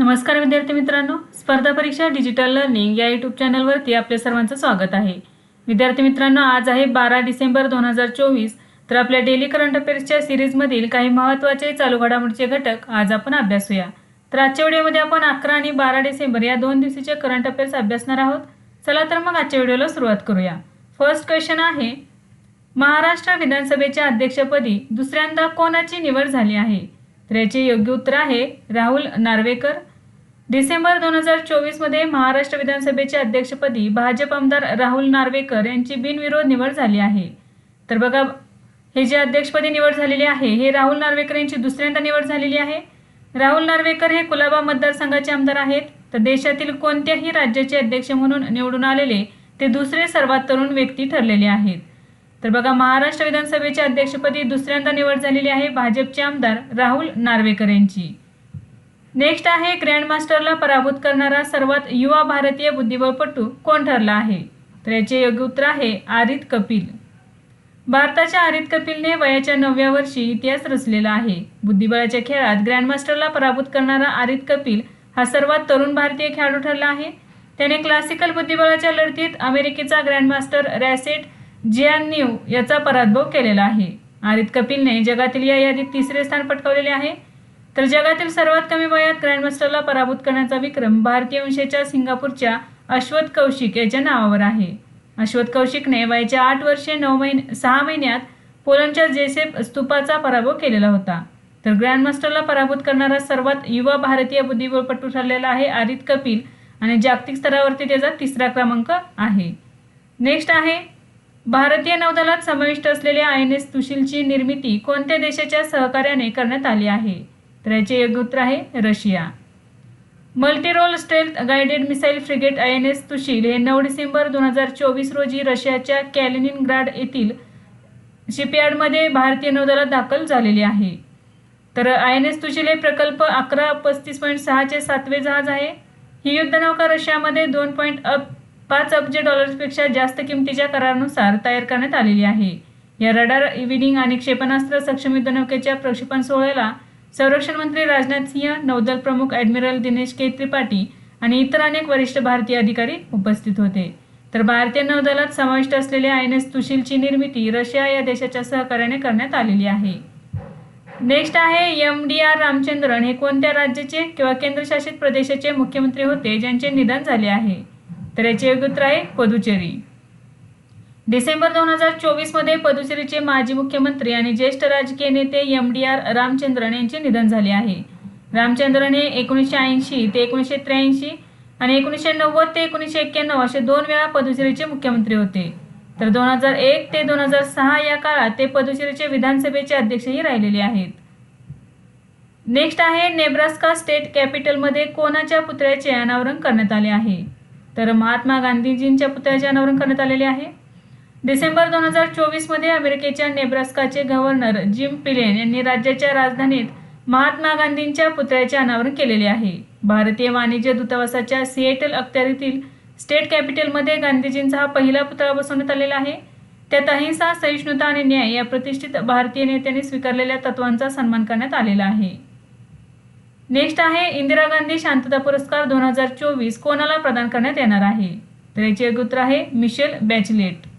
नमस्कार विद्यार्थी मित्रांनो. स्पर्धा परीक्षा डिजिटल लर्निंग या यूट्यूब चॅनलवरती आपल्या सर्वांचं स्वागत आहे. विद्यार्थी मित्रांनो आज आहे बारा डिसेंबर दोन हजार चोवीस. तर आपल्या डेली करंट अफेअर्सच्या सिरीजमधील काही महत्त्वाचे चालू घडामोडीचे घटक आज आपण अभ्यासूया तर आजच्या व्हिडिओमध्ये आपण अकरा आणि बारा डिसेंबर या दोन दिवसाचे करंट अफेअर्स अभ्यासणार आहोत. चला तर मग आजच्या व्हिडिओला सुरुवात करूया. फर्स्ट क्वेश्चन आहे महाराष्ट्र विधानसभेच्या अध्यक्षपदी दुसऱ्यांदा कोणाची निवड झाली आहे? तर याचे योग्य उत्तर आहे राहुल नार्वेकर. डिसेंबर दोन हजार चोवीसमध्ये महाराष्ट्र विधानसभेच्या अध्यक्षपदी भाजप आमदार राहुल नार्वेकर यांची बिनविरोध निवड झाली आहे. तर बघा हे जे अध्यक्षपदी निवड झालेली आहे हे राहुल नार्वेकर यांची दुसऱ्यांदा निवड झालेली आहे. राहुल नार्वेकर हे कुलाबा मतदारसंघाचे आमदार आहेत. तर देशातील कोणत्याही राज्याचे अध्यक्ष म्हणून निवडून आलेले ते दुसरे सर्वात तरुण व्यक्ती ठरलेले आहेत. तर बघा महाराष्ट्र विधानसभेच्या अध्यक्षपदी दुसऱ्यांदा निवड झालेली आहे भाजपचे आमदार राहुल नार्वेकर यांची. नेक्स्ट आहे ग्रँडमास्टरला पराभूत करणारा सर्वात युवा भारतीय बुद्धिबळपटू कोण ठरला आहे? तर याचे योग्य उत्तर आहे आरित कपिल. भारताच्या आरित कपिलने वयाच्या नवव्या वर्षी इतिहास रचलेला आहे. बुद्धिबळाच्या खेळात ग्रँडमास्टरला पराभूत करणारा आरित कपिल हा सर्वात तरुण भारतीय खेळाडू ठरला आहे. त्याने क्लासिकल बुद्धिबळाच्या लढतीत अमेरिकेचा ग्रँडमास्टर रॅसेट जियान्यू याचा पराभव केलेला आहे. आरित कपिलने जगातील या यादीत तिसरे स्थान पटकावलेले आहे. तर जगातील सर्वात कमी वयात ग्रँडमास्टरला पराभूत करण्याचा विक्रम भारतीय वंशाच्या सिंगापूरच्या अश्वत कौशिक याच्या नावावर आहे. अश्वत कौशिकने वयाच्या आठ वर्षे नऊ महिने सहा महिन्यात पोलंडच्या जेसेफ स्तूपाचा पराभव केलेला होता. तर ग्रँडमास्टरला पराभूत करणारा सर्वात युवा भारतीय बुद्धिबळपटू ठरलेला आहे आदित कपिल आणि जागतिक स्तरावरती त्याचा तिसरा क्रमांक आहे. नेक्स्ट आहे भारतीय नौदलात समाविष्ट असलेल्या आय एन एस तुशीलची निर्मिती कोणत्या देशाच्या सहकार्याने करण्यात आली आहे? तर याचे योग्य उत्तर आहे Russia. Multirole stealth guided missile frigate I N S Tushil हे नऊ डिसेंबर दोन हजार चोवीस रोजी रशियाच्या कॅलिनिनग्राड येथील शिपयार्डमध्ये भारतीय नौदलात दाखल झालेले आहे. तर आय एन एस तुशील हे प्रकल्प अकरा पस्तीस पॉईंट सहाचे सातवे जहाज आहे. ही युद्धनौका रशियामध्ये दोन पॉईंट अप पाच अब्ज डॉलर्सपेक्षा जास्त किमतीच्या करारानुसार तयार करण्यात आलेली आहे. या रडार इव्हिनिंग आणि क्षेपणास्त्र सक्षम युद्धनौकेच्या प्रक्षेपण सोहळ्याला संरक्षण मंत्री राजनाथ सिंह नौदल प्रमुख ॲडमिरल दिनेश के त्रिपाठी आणि इतर अनेक वरिष्ठ भारतीय अधिकारी उपस्थित होते. तर भारतीय नौदलात समाविष्ट असलेल्या आय एन एस तुशीलची निर्मिती रशिया या देशाच्या सहकार्याने करण्यात आलेली आहे. नेक्स्ट आहे एम डी आर रामचंद्रन. हे कोणत्या राज्याचे किंवा केंद्रशासित प्रदेशाचे मुख्यमंत्री होते ज्यांचे निधन झाले आहे? तर याचे योग्य उत्तर आहे पुदुचेरी. डिसेंबर दोन हजार चोवीसमध्ये पदुचेरीचे माजी मुख्यमंत्री आणि ज्येष्ठ राजकीय नेते एम डी आर रामचंद्रन यांचे निधन झाले आहे. रामचंद्रन हे एकोणीसशे ऐंशी ते एकोणीसशे त्र्याऐंशी आणि एकोणीसशे नव्वद ते एकोणीसशे एक्क्याण्णव असे दोन वेळा पदुचेरीचे मुख्यमंत्री होते. तर दोन हजार एक ते दोन हजार सहा या काळात ते पदुचेरीचे विधानसभेचे अध्यक्षही राहिलेले आहेत. नेक्स्ट आहे नेब्रास्का स्टेट कॅपिटलमध्ये कोणाच्या पुतळ्याचे अनावरण करण्यात आले आहे? तर महात्मा गांधीजींच्या पुतळ्याचे अनावरण करण्यात आलेले आहे? डिसेंबर दोन हजार चोवीसमध्ये अमेरिकेच्या नेब्रास्काचे गव्हर्नर जिम पिलेन यांनी राज्याच्या राजधानीत महात्मा गांधींच्या पुतळ्याचे अनावरण केलेले आहे. भारतीय वाणिज्य दूतावासाच्या सिएटल अखत्यारीतील स्टेट कॅपिटलमध्ये गांधीजींचा हा पहिला पुतळा बसवण्यात आलेला आहे. त्यात अहिंसा सहिष्णुता आणि न्याय या प्रतिष्ठित भारतीय नेत्यांनी स्वीकारलेल्या तत्वांचा सन्मान करण्यात आलेला आहे. नेक्स्ट आहे इंदिरा गांधी शांतता पुरस्कार दोन हजार चोवीस कोणाला प्रदान करण्यात येणार आहे? तर याचे उत्तर आहे मिशेल बॅचलेट.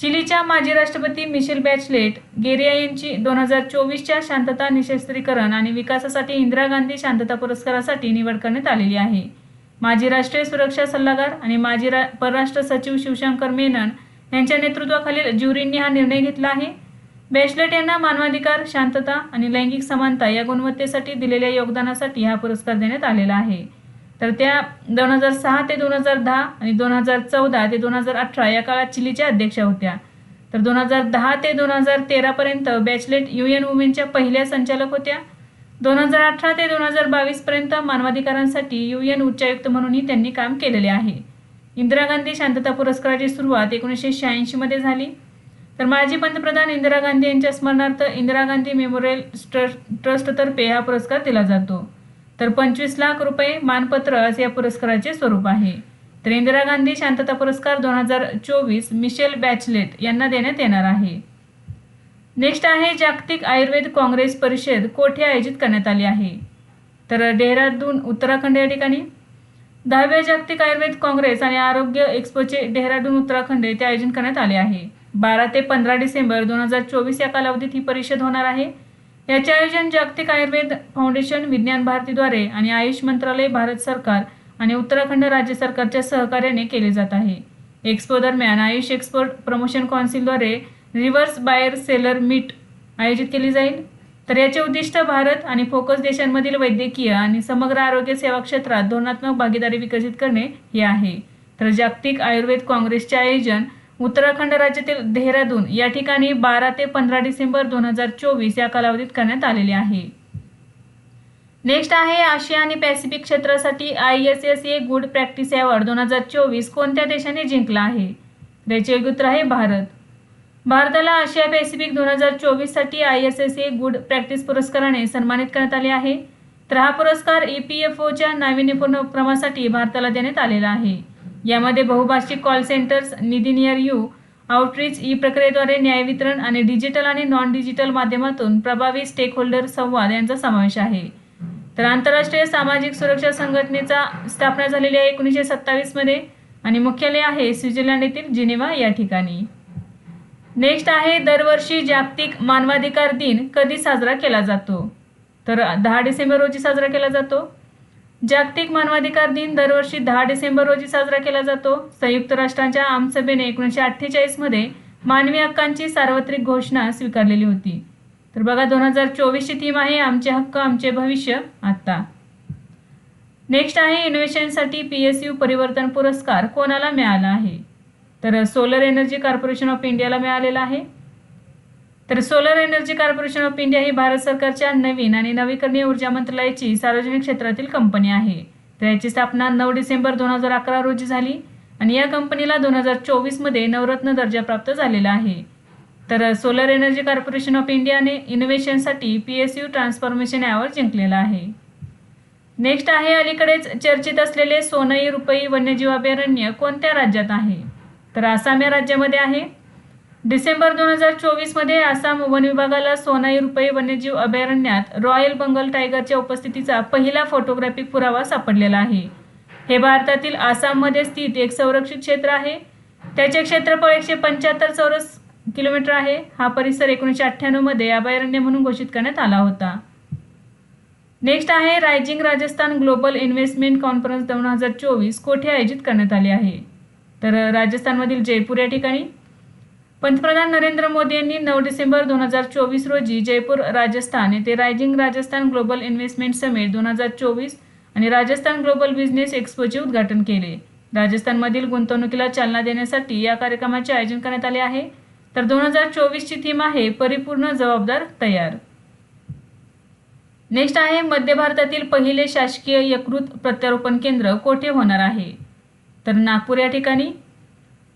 चिलीच्या माजी राष्ट्रपती मिशेल बॅचलेट गेरिया यांची दोन हजार चोवीसच्या शांतता निशस्त्रीकरण आणि विकासासाठी इंदिरा गांधी शांतता पुरस्कारासाठी निवड करण्यात आलेली आहे. माजी राष्ट्रीय सुरक्षा सल्लागार आणि माजी रा परराष्ट्र सचिव शिवशंकर मेनन यांच्या नेतृत्वाखालील ज्युरींनी हा निर्णय घेतला आहे. बॅचलेट यांना मानवाधिकार शांतता आणि लैंगिक समानता या गुणवत्तेसाठी दिलेल्या योगदानासाठी हा पुरस्कार देण्यात आलेला आहे. तर त्या दोन हजार सहा ते दोन हजार दहा आणि दोन हजार चौदा ते दोन हजार अठरा या काळात चिलीच्या अध्यक्षा होत्या. तर दोन हजार दहा ते दोन हजार तेरापर्यंत बॅचलेट यू एन वुमेनच्या पहिल्या संचालक होत्या. दोन हजार अठरा ते दोन हजार बावीसपर्यंत मानवाधिकारांसाठी यू एन उच्चायुक्त म्हणूनही त्यांनी काम केलेले आहे. इंदिरा गांधी शांतता पुरस्काराची सुरुवात एकोणीसशे शहाऐंशीमध्ये झाली. तर माजी पंतप्रधान इंदिरा गांधी यांच्या स्मरणार्थ इंदिरा गांधी मेमोरियल ट्रस्ट ट्रस्टतर्फे हा पुरस्कार दिला जातो. तर पंचवीस लाख रुपये मानपत्र असे या पुरस्काराचे स्वरूप आहे. तर इंदिरा गांधी शांतता पुरस्कार दोन हजार चोवीस मिशेल बॅचलेट यांना देण्यात येणार आहे. नेक्स्ट आहे जागतिक आयुर्वेद काँग्रेस परिषद कोठे आयोजित करण्यात आली आहे? तर डेहराडून उत्तराखंड या ठिकाणी. दहाव्या जागतिक आयुर्वेद काँग्रेस आणि आरोग्य एक्सपोचे डेहराडून उत्तराखंड येथे आयोजन करण्यात आले आहे. बारा ते पंधरा डिसेंबर दोन हजार चोवीस या कालावधीत ही परिषद होणार आहे. याचे आयोजन जागतिक आयुर्वेद फाउंडेशन विज्ञान भारतीद्वारे आणि आयुष मंत्रालय भारत सरकार आणि उत्तराखंड राज्य सरकारच्या सहकार्याने केले जात आहे. एक्सपो दरम्यान आयुष एक्सपोर्ट प्रमोशन कौन्सिलद्वारे रिव्हर्स बायर सेलर मीट आयोजित केली जाईल. तर याचे उद्दिष्ट भारत आणि फोकस देशांमधील वैद्यकीय आणि समग्र आरोग्य सेवा क्षेत्रात धोरणात्मक भागीदारी विकसित करणे हे आहे. तर जागतिक आयुर्वेद काँग्रेसचे आयोजन उत्तराखंड राज्यातील देहरादून या ठिकाणी बारा ते पंधरा डिसेंबर दोन हजार चोवीस या कालावधीत करण्यात आलेले आहे. नेक्स्ट आहे आशिया आणि पॅसिफिक क्षेत्रासाठी I S S A good practice award दोन हजार चोवीस कोणत्या देशाने जिंकला आहे? त्याचे उत्तर आहे भारत. भारताला आशिया पॅसिफिक दोन हजार चोवीससाठी I S S A good practice पुरस्काराने सन्मानित करण्यात आले आहे. तर हा पुरस्कार ई पी एफ ओच्या नाविन्यपूर्ण उपक्रमासाठी भारताला देण्यात आलेला आहे. यामध्ये बहुभाषिक कॉल सेंटर्स निधी नियर यू आउटरीच ई प्रक्रियेद्वारे न्याय वितरण आणि डिजिटल आणि नॉन डिजिटल माध्यमातून प्रभावी स्टेक होल्डर संवाद यांचा समावेश आहे. तर आंतरराष्ट्रीय सामाजिक सुरक्षा संघटनेचा स्थापना झालेली आहे एकोणीसशे सत्तावीसमध्ये आणि मुख्यालय आहे स्वित्झर्लंड येथील जिनेवा या ठिकाणी. नेक्स्ट आहे दरवर्षी जागतिक मानवाधिकार दिन कधी साजरा केला जातो? तर दहा डिसेंबर रोजी साजरा केला जातो. जागतिक मानवाधिकार दिन दरवर्षी दहा डिसेंबर रोजी साजरा केला जातो. संयुक्त राष्ट्रांच्या आमसभेने एकोणीसशे अठ्ठेचाळीसमध्ये मानवी हक्कांची सार्वत्रिक घोषणा स्वीकारलेली होती. तर बघा दोन हजार चोवीसची थीम आहे आमचे हक्क आमचे भविष्य आत्ता. नेक्स्ट आहे इनोव्हेशनसाठी पी एस यू परिवर्तन पुरस्कार कोणाला मिळाला आहे? तर सोलर एनर्जी कॉर्पोरेशन ऑफ इंडियाला मिळालेला आहे. तर solar energy corporation of India ही भारत सरकारच्या नवीन आणि नवीकरणीय ऊर्जा मंत्रालयाची सार्वजनिक क्षेत्रातील कंपनी आहे. तर याची स्थापना नऊ डिसेंबर दोन हजार अकरा रोजी झाली आणि या कंपनीला दोन हजार चोवीसमध्ये नवरत्न दर्जा प्राप्त झालेला आहे. तर सोलर एनर्जी कॉर्पोरेशन ऑफ इंडियाने इनोव्हेशनसाठी P S U transformation award जिंकलेला आहे. नेक्स्ट आहे अलीकडेच चर्चित असलेले सोनई रुपई वन्यजीव अभयारण्य कोणत्या राज्यात आहे? तर आसाम या राज्यामध्ये आहे. डिसेंबर दोन हजार चोवीसमध्ये आसाम वन विभागाला सोनाई रुपये वन्यजीव अभयारण्यात रॉयल बंगल टायगरच्या उपस्थितीचा पहिला फोटोग्राफिक पुरावा सापडलेला आहे. हे भारतातील आसाममध्ये स्थित एक संरक्षित क्षेत्र आहे. त्याचे क्षेत्रफळ एकशे पंच्याहत्तर चौरस किलोमीटर आहे. हा परिसर एकोणीसशे अठ्ठ्याण्णवमध्ये अभयारण्य म्हणून घोषित करण्यात आला होता. नेक्स्ट आहे rising Rajasthan global investment conference दोन हजार चोवीस कोठे आयोजित करण्यात आले आहे? तर राजस्थानमधील जयपूर या ठिकाणी पंतप्रधान नरेंद्र मोदी यांनी नऊ डिसेंबर दोन हजार चोवीस रोजी जयपूर राजस्थान येथे rising Rajasthan global investment summit दोन हजार चोवीस आणि राजस्थान ग्लोबल बिझनेस एक्सपोचे उद्घाटन केले. राजस्थानमधील गुंतवणुकीला चालना देण्यासाठी या कार्यक्रमाचे आयोजन करण्यात आले आहे. तर दोन हजार चोवीसची थीम आहे परिपूर्ण जबाबदार तयार. नेक्स्ट आहे मध्य भारतातील पहिले शासकीय यकृत प्रत्यारोपण केंद्र कोठे होणार आहे? तर नागपूर या ठिकाणी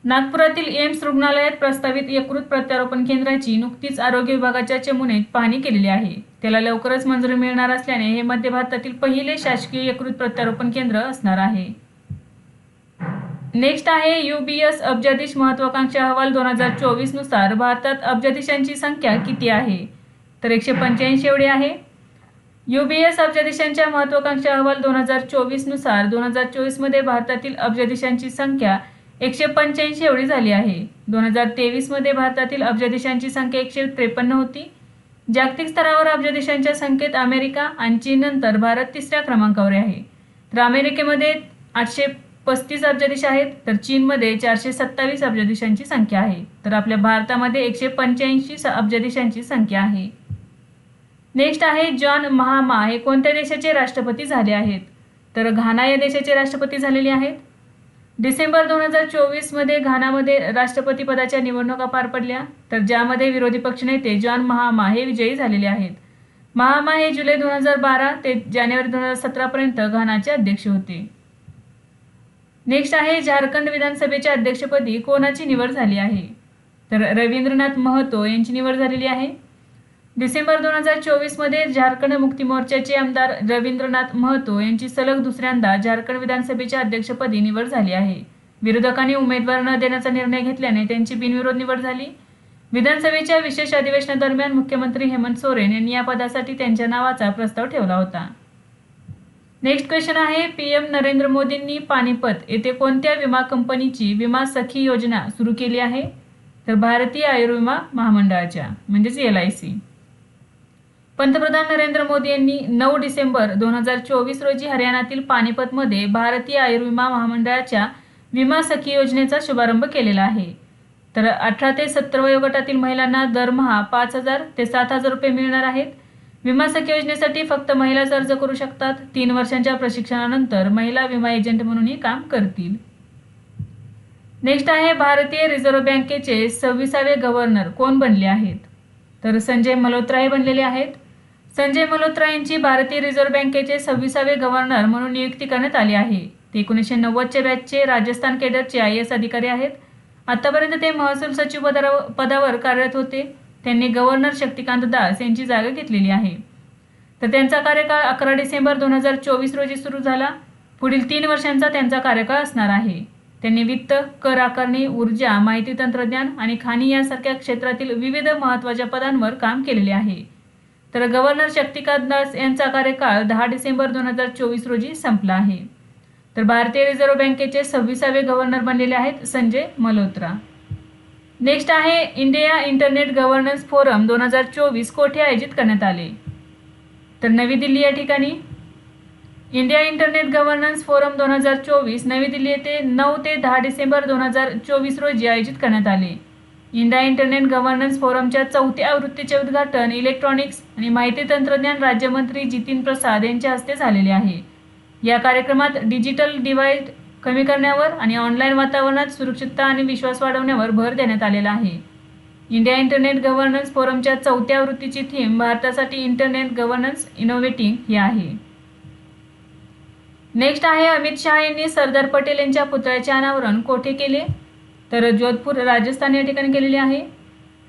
नागपुरातील एम्स रुग्णालयात प्रस्तावित यकृत प्रत्यारोपण केंद्राची नुकतीच आरोग्य विभागाच्या चमूने पाहणी केलेली आहे. त्याला लवकरच मंजुरी मिळणार असल्याने हे मध्य भारतातील पहिले शासकीय यकृत प्रत्यारोपण केंद्र असणार आहे. नेक्स्ट आहे युबीएस अब्जाधीश महत्वाकांक्षी अहवाल दोन हजार चोवीसनुसार भारतात अब्जाधीशांची संख्या किती आहे? तर एकशे पंच्याऐंशी एवढी आहे. युबीएस अब्जाधीशांच्या महत्वाकांक्षी अहवाल दोन हजार चोवीसनुसार दोन हजार चोवीसमध्ये भारतातील अब्जाधीशांची संख्या एकशे पंच्याऐंशी एवढी झाली आहे. दोन हजार तेवीसमध्ये भारतातील अब्जाधीशांची संख्या एकशे त्रेपन्न होती. जागतिक स्तरावर अब्ज देशांच्या संख्येत अमेरिका आणि चीननंतर भारत तिसऱ्या क्रमांकावर आहे. तर अमेरिकेमध्ये आठशे पस्तीस अब्जाधीश आहेत तर चीनमध्ये चारशे सत्तावीस अब्जाधीशांची संख्या आहे. तर आपल्या भारतामध्ये एकशे पंच्याऐंशी स- देशांची संख्या आहे. नेक्स्ट आहे जॉन महामा. हे कोणत्या देशाचे राष्ट्रपती झाले आहेत? तर घाना या देशाचे राष्ट्रपती झालेले आहेत. डिसेंबर दोन हजार चोवीसमध्ये घानामध्ये राष्ट्रपती पदाच्या निवडणुका पार पडल्या. तर ज्यामध्ये विरोधी पक्षनेते जॉन महामा हे विजयी झालेले आहेत. महामा हे जुलै दोन हजार बारा ते जानेवारी दोन हजार सतरापर्यंत घानाचे अध्यक्ष होते. नेक्स्ट आहे झारखंड विधानसभेच्या अध्यक्षपदी कोणाची निवड झाली आहे? तर रवींद्रनाथ महतो यांची निवड झालेली आहे. डिसेंबर दोन हजार चोवीसमध्ये झारखंड मुक्ती मोर्चाचे आमदार रवींद्रनाथ महतो यांची सलग दुसऱ्यांदा झारखंड विधानसभेच्या अध्यक्षपदी निवड झाली आहे. विरोधकांनी उमेदवार न देण्याचा निर्णय घेतल्याने त्यांची बिनविरोध निवड झाली. विधानसभेच्या विशेष अधिवेशनादरम्यान मुख्यमंत्री हेमंत सोरेन यांनी या पदासाठी त्यांच्या नावाचा प्रस्ताव ठेवला होता. नेक्स्ट क्वेश्चन आहे पीएम नरेंद्र मोदींनी पानिपत येथे कोणत्या विमा कंपनीची विमा सखी योजना सुरू केली आहे? तर भारतीय आयुर्विमा महामंडळाच्या म्हणजेच एल आय सी. पंतप्रधान नरेंद्र मोदी यांनी नऊ डिसेंबर दोन हजार चोवीस रोजी हरियाणातील पानिपतमध्ये भारतीय आयुर्विमा महामंडळाच्या विमा सखी योजनेचा शुभारंभ केलेला आहे. तर अठरा ते सत्तर वयोगटातील महिलांना दरमहा पाच हजार ते सात हजार रुपये मिळणार आहेत. विमा सखी योजनेसाठी फक्त महिलाच अर्ज करू शकतात. तीन वर्षांच्या प्रशिक्षणानंतर महिला विमा एजंट म्हणूनही काम करतील. नेक्स्ट आहे भारतीय रिझर्व्ह बँकेचे सव्वीसावे गव्हर्नर कोण बनले आहेत? तर संजय मल्होत्रा हे बनलेले आहेत. संजय मल्होत्रा यांची भारतीय रिझर्व्ह बँकेचे सव्वीसावे गव्हर्नर म्हणून नियुक्ती करण्यात आली आहे. ते एकोणीसशे नव्वदच्या बॅचचे राजस्थान केडरचे आय एस अधिकारी आहेत. आतापर्यंत ते महसूल सचिव पदावर पदावर कार्यरत होते. त्यांनी गव्हर्नर शक्तिकांत दास यांची जागा घेतलेली आहे. तर त्यांचा कार्यकाळ अकरा डिसेंबर दोन हजार चोवीस रोजी सुरू झाला. पुढील तीन वर्षांचा त्यांचा कार्यकाळ असणार आहे. त्यांनी वित्त कर आकारणी ऊर्जा माहिती तंत्रज्ञान आणि खाणी यासारख्या क्षेत्रातील विविध महत्त्वाच्या पदांवर काम केलेले आहे. तर गव्हर्नर शक्तिकांत दास यांचा कार्यकाळ दहा डिसेंबर दोन हजार चोवीस रोजी संपला आहे. तर भारतीय रिझर्व्ह बँकेचे सव्वीसावे गव्हर्नर बनलेले आहेत संजय मल्होत्रा. नेक्स्ट आहे इंडिया इंटरनेट गव्हर्नन्स फोरम दोन हजार चोवीस कोठे आयोजित करण्यात आले? तर नवी दिल्ली या ठिकाणी. इंडिया इंटरनेट गव्हर्नन्स फोरम दोन हजार चोवीस नवी दिल्ली येथे नऊ ते दहा डिसेंबर दोन हजार चोवीस रोजी आयोजित करण्यात आले. इंडिया इंटरनेट गव्हर्नन्स फोरमच्या चौथ्या आवृत्तीचे उद्घाटन इलेक्ट्रॉनिक्स आणि माहिती तंत्रज्ञान राज्यमंत्री जितीन प्रसाद यांच्या हस्ते झालेले आहे. या कार्यक्रमात डिजिटल डिवाइड कमी करण्यावर आणि ऑनलाईन वातावरणात सुरक्षितता आणि विश्वास वाढवण्यावर भर देण्यात आलेला आहे. इंडिया इंटरनेट गव्हर्नन्स फोरमच्या चौथ्या आवृत्तीची थीम भारतासाठी इंटरनेट गव्हर्नन्स इनोव्हेटिंग ही आहे. नेक्स्ट आहे अमित शहा यांनी सरदार पटेल यांच्या पुतळ्याचे अनावरण कोठे केले? तर जोधपूर राजस्थान या ठिकाणी केलेले आहे.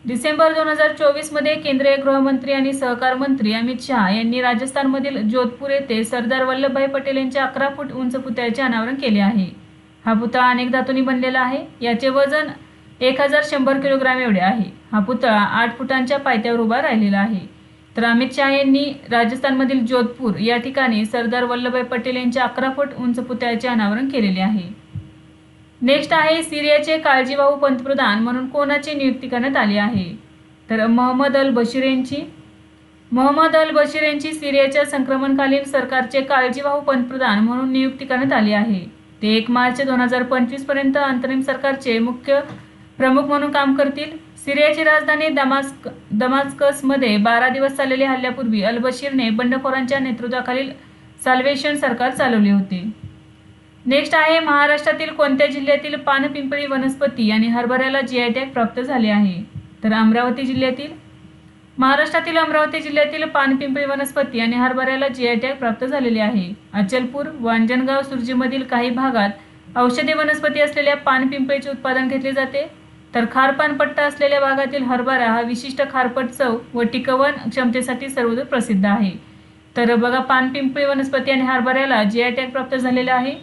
डिसेंबर दोन हजार चोवीसमध्ये केंद्रीय गृहमंत्री आणि सहकार मंत्री अमित शहा यांनी राजस्थानमधील जोधपूर येथे सरदार वल्लभभाई पटेल यांच्या अकरा फूट उंच पुतळ्याचे अनावरण केले आहे. हा पुतळा अनेक धातूंनी बनलेला आहे. याचे वजन एक हजार शंभर किलोग्राम एवढे आहे. हा पुतळा आठ फुटांच्या पायथ्यावर उभा राहिलेला आहे. तर अमित शहा यांनी राजस्थानमधील जोधपूर या ठिकाणी सरदार वल्लभभाई पटेल यांच्या अकरा फूट उंच पुतळ्याचे अनावरण केलेले आहे. नेक्स्ट आहे सिरियाचे काळजीवाहू पंतप्रधान म्हणून कोणाची नियुक्ती करण्यात आली आहे? तर महम्मद अल बशीर यांची मोहम्मद अल बशीर यांची सिरियाच्या संक्रमणकालीन सरकारचे काळजीवाहू पंतप्रधान म्हणून नियुक्ती करण्यात आली आहे. ते एक मार्च दोन हजार पंचवीसपर्यंत अंतरिम सरकारचे मुख्य प्रमुख म्हणून काम करतील. सिरियाची राजधानी दमास्क दमास्कसमध्ये बारा दिवस चाललेल्या हल्ल्यापूर्वी अल बशीरने बंडखोरांच्या नेतृत्वाखालील साल्वेशन सरकार चालवले होते. नेक्स्ट आहे महाराष्ट्रातील कोणत्या जिल्ह्यातील पानपिंपळी वनस्पती आणि हरभऱ्याला जी आय टॅग प्राप्त झाले आहे? तर अमरावती जिल्ह्यातील महाराष्ट्रातील अमरावती जिल्ह्यातील पानपिंपळी वनस्पती आणि हरभऱ्याला जी आय टॅग प्राप्त झालेले आहे. अचलपूर वांजनगाव सुर्जीमधील सुरजीमधील काही भागात औषधी वनस्पती असलेल्या पानपिंपळीचे उत्पादन घेतले जाते. तर खारपानपट्टा असलेल्या भागातील हरभरा हा विशिष्ट खारपट चव व टिकवण क्षमतेसाठी सर्वदूर प्रसिद्ध आहे. तर बघा पानपिंपळी वनस्पती आणि हरभऱ्याला जी आय टॅग प्राप्त झालेला आहे.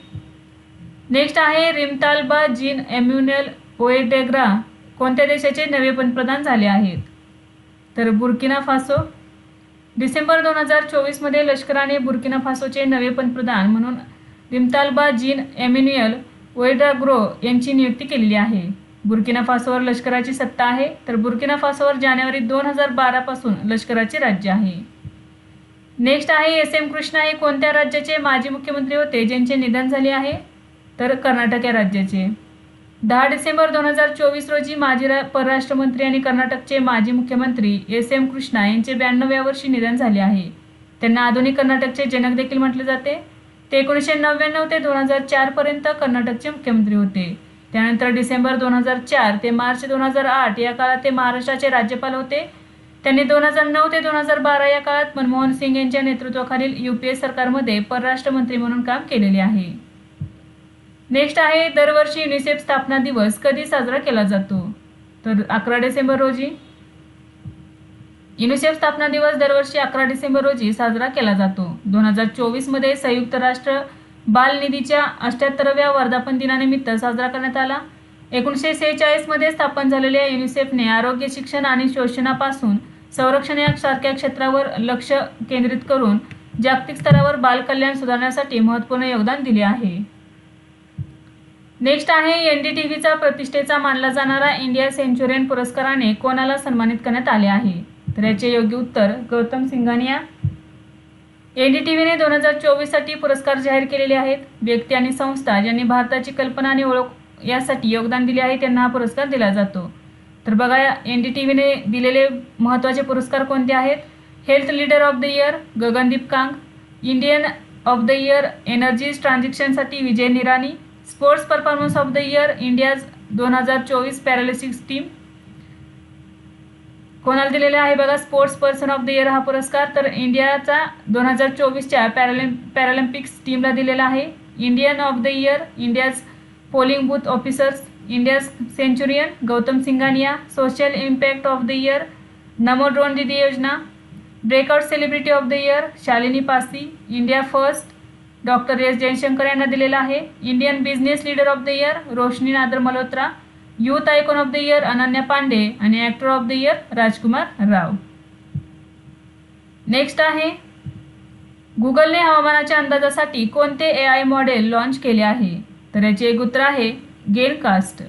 नेक्स्ट आहे रिमटाल्बा जीन एम्युनल ओएडेग्रा कोणत्या देशाचे नवे पंतप्रधान झाले आहेत? तर बुर्किना फासो. डिसेंबर दोन हजार चोवीसमध्ये लष्कराने बुर्किना फासोचे नवे पंतप्रधान म्हणून रिमताल्बा जीन एम्युनियल ओएडाग्रो यांची नियुक्ती केलेली आहे. बुर्किना फासोवर लष्कराची सत्ता आहे तर बुर्किना फासोवर जानेवारी दोन हजार बारापासून लष्कराचे राज्य आहे. नेक्स्ट आहे एस एम कृष्णा. हे कोणत्या राज्याचे माजी मुख्यमंत्री होते ज्यांचे निधन झाले आहे? तर कर्नाटक या राज्याचे. दहा डिसेंबर दोन हजार चोवीस रोजी माजी रा परराष्ट्र मंत्री आणि कर्नाटकचे माजी मुख्यमंत्री एस एम कृष्णा यांचे ब्याण्णव्या वर्षी निधन झाले आहे. त्यांना आधुनिक कर्नाटकचे जनक देखील म्हटले जाते. ते एकोणीसशे नव्याण्णव ते दोन हजार चारपर्यंत कर्नाटकचे मुख्यमंत्री होते. त्यानंतर डिसेंबर दोन हजार चार ते मार्च दोन हजार आठ या काळात ते महाराष्ट्राचे राज्यपाल होते. त्यांनी दोन हजार नऊ ते दोन हजार बारा या काळात मनमोहन सिंग यांच्या नेतृत्वाखालील यू पी ए सरकारमध्ये परराष्ट्र मंत्री म्हणून काम केलेले आहे. नेक्स्ट आहे दरवर्षी युनिसेफ स्थापना दिवस कधी साजरा केला जातो? तर अकरा डिसेंबर रोजी. युनिसेफ स्थापना दिवस दरवर्षी अकरा डिसेंबर रोजी साजरा केला जातो. दोन हजार चोवीसमध्ये संयुक्त राष्ट्र बाल निधीच्या अठ्याहत्तराव्या वर्धापन दिनानिमित्त साजरा करण्यात आला. एकोणीसशे सेहेचाळीसमध्ये स्थापन झालेल्या युनिसेफने आरोग्य शिक्षण आणि शोषणापासून संरक्षण यासारख्या क्षेत्रावर लक्ष केंद्रित करून जागतिक स्तरावर बालकल्याण सुधारण्यासाठी महत्त्वपूर्ण योगदान दिले आहे. नेक्स्ट आहे एन डी टी व्हीचा प्रतिष्ठेचा मानला जाणारा इंडिया सेंचुरियन पुरस्काराने कोणाला सन्मानित करण्यात आले आहे? तर याचे योग्य उत्तर Gautam Singhania. N D T व्हीने दोन हजार चोवीससाठी पुरस्कार जाहीर केलेले आहेत. व्यक्ती आणि संस्था ज्यांनी भारताची कल्पना आणि ओळख यासाठी योगदान दिले आहे त्यांना हा पुरस्कार दिला जातो. तर बघा एन डी टी व्हीने दिलेले महत्त्वाचे पुरस्कार कोणते आहेत? Health leader of the year Gagandeep Kang. Indian of the year energy ट्रान्झॅक्शनसाठी Vijay Nirani. Sports performance of the year India's दोन हजार चोवीस पॅरालिसिक्स टीम कोणाला दिलेला आहे बघा sports person of the year हा पुरस्कार? तर इंडियाचा दोन हजार चोवीसच्या पॅरालिम पॅरालिम्पिक्स टीमला दिलेला आहे. Indian of the year India's polling booth officers India's centurion Gautam Singhania social impact of the year Namo drone Didi योजना breakout celebrity of the year Shalini Passi India first doctor S Jaishankar यांना दिलेला आहे. Indian business leader of the year Roshni Nadar Malhotra. Youth icon of the year Ananya Pande. आणि actor of the year Rajkummar Rao. Next आहे गुगलने हवामानाच्या अंदाजासाठी कोणते ए I model launch केले आहे? तर याचे एक उत्तर आहे गेनकास्ट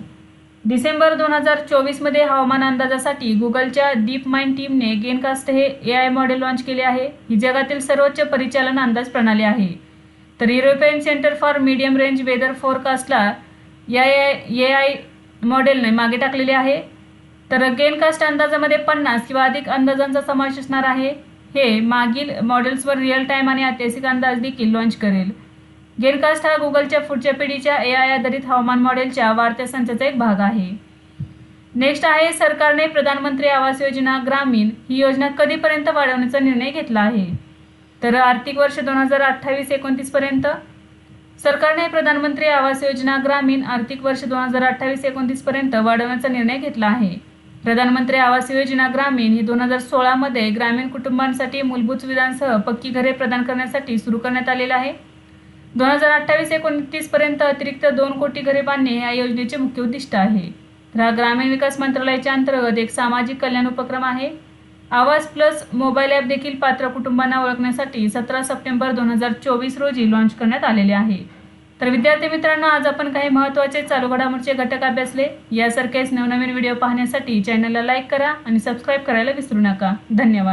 डिसेंबर दोन हजार चोवीसमध्ये हवामान अंदाजासाठी गुगलच्या डीप माइंड टीमने गेनकास्ट हे ए आय मॉडेल लॉन्च केले आहे. ही जगातील सर्वोच्च परिचालन अंदाज प्रणाली आहे. तर European centre for medium range weather फोरकास्टला या ए आय मॉडेलने मागे टाकलेले आहे. तर गेनकास्ट अंदाजामध्ये पन्नास किंवा अधिक अंदाजांचा समावेश असणार आहे. हे मागील मॉडेल्सवर रिअल टाईम आणि ऐतिहासिक अंदाज देखील लॉन्च करेल. गेनकास्ट हा गुगलच्या पुढच्या पिढीच्या ए आय आधारित हवामान मॉडेलच्या वाढत्या संचाचा एक भाग आहे. नेक्स्ट आहे सरकारने प्रधानमंत्री आवास योजना ग्रामीण ही योजना कधीपर्यंत वाढवण्याचा निर्णय घेतला आहे? तर आर्थिक वर्ष दोन हजार अठ्ठावीस एकोणतीसपर्यंत सरकारने प्रधानमंत्री आवास योजना ग्रामीण आर्थिक वर्ष दोन हजार अठ्ठावीस एकोणतीसपर्यंत वाढवण्याचा निर्णय घेतला आहे. प्रधानमंत्री आवास योजना ग्रामीण ही दोन हजार सोळामध्ये ग्रामीण कुटुंबांसाठी मूलभूत सुविधांसह पक्की घरे प्रदान करण्यासाठी सुरू करण्यात आलेलं आहे. दोन हजार अठ्ठावीस एकोणतीसपर्यंत अतिरिक्त दोन कोटी घरे बांधणे या योजनेचे मुख्य उद्दिष्ट आहे. तर हा ग्रामीण विकास मंत्रालयाच्या अंतर्गत एक सामाजिक कल्याण उपक्रम आहे. आवाज प्लस मोबाईल ॲप देखील पात्र कुटुंबांना ओळखण्यासाठी सतरा सप्टेंबर दोन हजार चोवीस रोजी लॉन्च करण्यात आलेले आहे. तर विद्यार्थी मित्रांनो आज आपण काही महत्त्वाचे चालू घडामोडीचे घटक अभ्यासले. यासारखेच नवनवीन व्हिडिओ पाहण्यासाठी चॅनलला लाईक करा आणि सबस्क्राईब करायला विसरू नका. धन्यवाद.